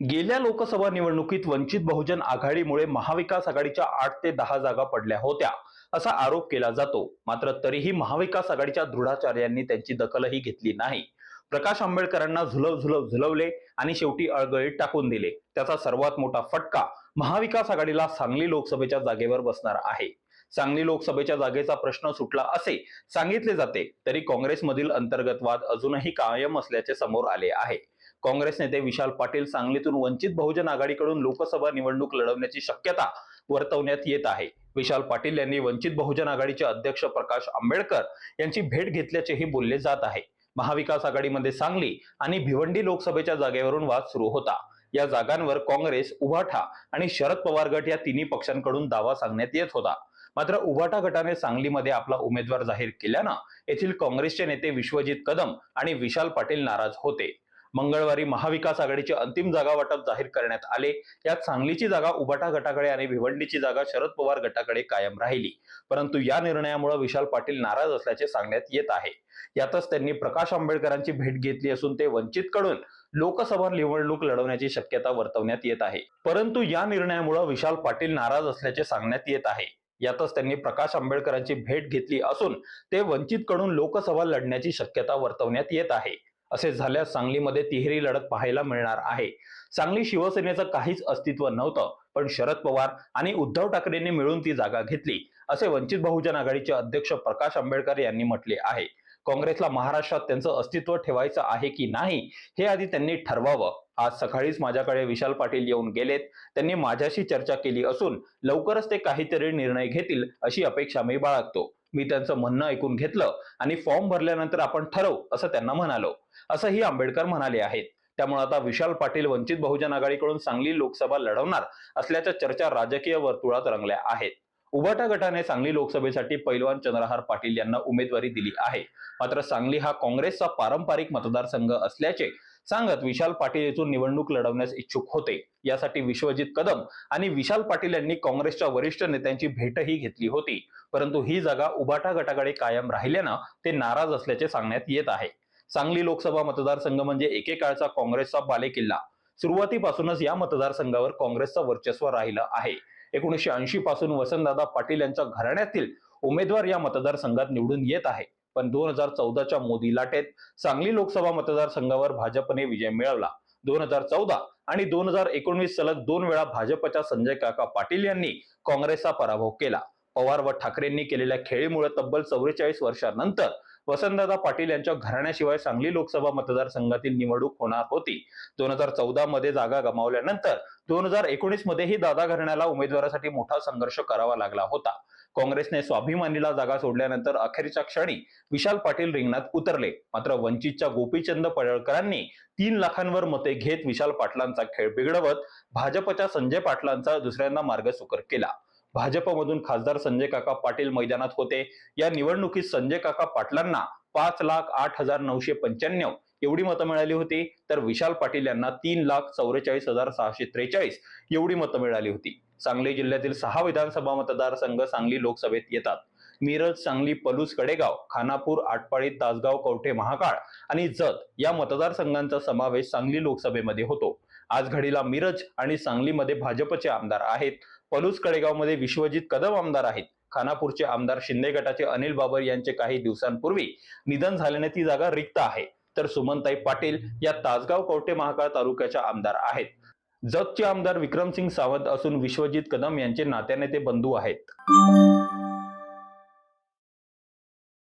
गेल्या लोकसभा निवडणुकीत वंचित बहुजन आघाडीमुळे महाविकास आघाडीच्या आठ ते दहा जागा पडल्या होत्या असा आरोप केला जातो. मात्र तरीही महाविकास आघाडीच्या दृढाचार्यांनी त्यांची दखलही घेतली नाही. प्रकाश आंबेडकरांना झुलव झुलव झुलवले आणि शेवटी अळगळीत टाकून दिले. त्याचा सर्वात मोठा फटका महाविकास आघाडीला सांगली लोकसभेच्या जागेवर बसणार आहे. सांगली लोकसभेच्या जागेचा प्रश्न सुटला असे सांगितले जाते तरी काँग्रेसमधील अंतर्गत वाद अजूनही कायम असल्याचे समोर आले आहे. काँग्रेस नेते विशाल पाटील सांगलीतून वंचित बहुजन आघाडीकडून लोकसभा निवडणूक लढवण्याची शक्यता वर्तवण्यात येत आहे. विशाल पाटील यांनी वंचित बहुजन आघाडीचे अध्यक्ष प्रकाश आंबेडकर यांची भेट घेतल्याचेही बोलले जात आहे. महाविकास आघाडीमध्ये सांगली आणि भिवंडी लोकसभेच्या जागेवरून वाद सुरू होता. या जागांवर काँग्रेस उभाठा आणि शरद पवार गट या तिन्ही पक्षांकडून दावा सांगण्यात येत होता. मात्र उभाटा गटाने सांगलीमध्ये आपला उमेदवार जाहीर केल्यानं येथील काँग्रेसचे नेते विश्वजित कदम आणि विशाल पाटील नाराज होते. मंगळवारी महाविकास आघाडीचे अंतिम जागा वाटप जाहीर करण्यात आले. यात सांगलीची जागा उबाटा गटाकडे आणि भिवंडीची जागा शरद पवार गटाकडे कायम राहिली. परंतु या निर्णयामुळे विशाल पाटील नाराज असल्याचे सांगण्यात येत आहे. यातच त्यांनी प्रकाश आंबेडकरांची भेट घेतली असून ते वंचितकडून लोकसभा निवडणूक लढवण्याची शक्यता वर्तवण्यात येत आहे. परंतु या निर्णयामुळे विशाल पाटील नाराज असल्याचे सांगण्यात येत आहे. यातच त्यांनी प्रकाश आंबेडकरांची भेट घेतली असून ते वंचितकडून लोकसभा लढण्याची शक्यता वर्तवण्यात येत आहे. असे झाल्यास सांगलीमध्ये तिहेरी लढत पाहायला मिळणार आहे. सांगली शिवसेनेचं काहीच अस्तित्व नव्हतं पण शरद पवार आणि उद्धव ठाकरेंनी मिळून ती जागा घेतली असे वंचित बहुजन आघाडीचे अध्यक्ष प्रकाश आंबेडकर यांनी म्हटले आहे. काँग्रेसला महाराष्ट्रात त्यांचं अस्तित्व ठेवायचं आहे की नाही हे आधी त्यांनी ठरवावं. आज सकाळीच माझ्याकडे विशाल पाटील येऊन गेलेत. त्यांनी माझ्याशी चर्चा केली असून लवकरच ते काहीतरी निर्णय घेतील अशी अपेक्षा मी बाळगतो. मी त्यांचं म्हणणं ऐकून घेतलं आणि फॉर्म भरल्यानंतर आपण ठरवू असं त्यांना म्हणालो. असंही आंबेडकर म्हणाले आहेत. त्यामुळे आता विशाल पाटील वंचित बहुजन आघाडीकडून सांगली लोकसभा लढवणार असल्याच्या चर्चा राजकीय वर्तुळात रंगल्या आहेत. उभाटा गटाने सांगली लोकसभेसाठी पैलवान चंद्रहार पाटील यांना उमेदवारी दिली आहे. मात्र सांगली हा काँग्रेसचा पारंपरिक मतदारसंघ असल्याचे सांगत विशाल पाटील येथून निवडणूक लढवण्यास इच्छुक होते. यासाठी विश्वजित कदम आणि विशाल पाटील यांनी काँग्रेसच्या वरिष्ठ नेत्यांची भेटही घेतली होती. परंतु ही जागा उभाटा गटाकडे कायम राहिल्यानं ते नाराज असल्याचे सांगण्यात येत आहे. सांगली लोकसभा मतदारसंघ म्हणजे एकेकाळचा काँग्रेसचा बालेकिल्ला. सुरुवातीपासूनच या मतदारसंघावर काँग्रेसचं वर्चस्व राहिलं आहे. एकोणीसशे ऐंशी पासून वसंतदादा पाटील यांच्या घराण्यातील उमेदवार या मतदारसंघात निवडून येत आहे. पण दोन हजार चौदाच्या मोदी लाटेत सांगली लोकसभा मतदारसंघावर भाजपने विजय मिळवला. दोन हजार चौदा आणि दोन हजार एकोणवीस सलग दोन वेळा भाजपच्या संजय काका पाटील यांनी काँग्रेसचा पराभव केला. पवार व ठाकरेंनी केलेल्या खेळीमुळे तब्बल चौवेचाळीस वर्षांनंतर वसंतदादा पाटील यांच्या घराण्याशिवाय सांगली लोकसभा मतदारसंघातील निवडणूक होणार होती. दोन हजार चौदा मध्ये जागा गमावल्यानंतर दोन हजार एकोणीस मध्येही दादा घराण्याला उमेदवारासाठी मोठा संघर्ष करावा लागला होता. काँग्रेसने स्वाभिमानीला जागा सोडल्यानंतर अखेरच्या क्षणी विशाल पाटील रिंगणात उतरले. मात्र वंचितच्या गोपीचंद पडळकरांनी तीन लाखांवर मते घेत विशाल पाटलांचा खेळ बिघडवत भाजपच्या संजय पाटलांचा दुसऱ्यांदा मार्ग सुकर केला. भाजपमधून खासदार संजय काका पाटील मैदानात होते. या निवडणुकीत संजय काका पाटलांना पाच लाख आठ हजार नऊशे पंच्याण्णव एवढी मतं मिळाली होती. तर विशाल पाटील यांना तीन लाख चौवेचाळीस हजार सहाशे त्रेचाळीस एवढी मतं मिळाली होती. सांगली जिल्ह्यातील सहा विधानसभा मतदारसंघ सांगली लोकसभेत येतात. मिरज सांगली पलूस कडेगाव खानापूर आटपाडी तासगाव कवठे महाकाळ आणि जत या मतदारसंघांचा समावेश सांगली लोकसभेमध्ये होतो. आज घडीला मिरज आणि सांगलीमध्ये भाजपचे आमदार आहेत. पलूस कडेगावमध्ये विश्वजित कदम आमदार आहेत. खानापूरचे आमदार शिंदे गटाचे अनिल बाबर यांचे काही दिवसांपूर्वी निधन झाल्याने ती जागा रिक्त आहे. तर सुमनताई पाटील या तासगाव कवटे महाकाळ तालुक्याच्या आमदार आहेत. जतचे आमदार विक्रमसिंग सावंत असून विश्वजित कदम यांचे नात्याने ते बंधू आहेत.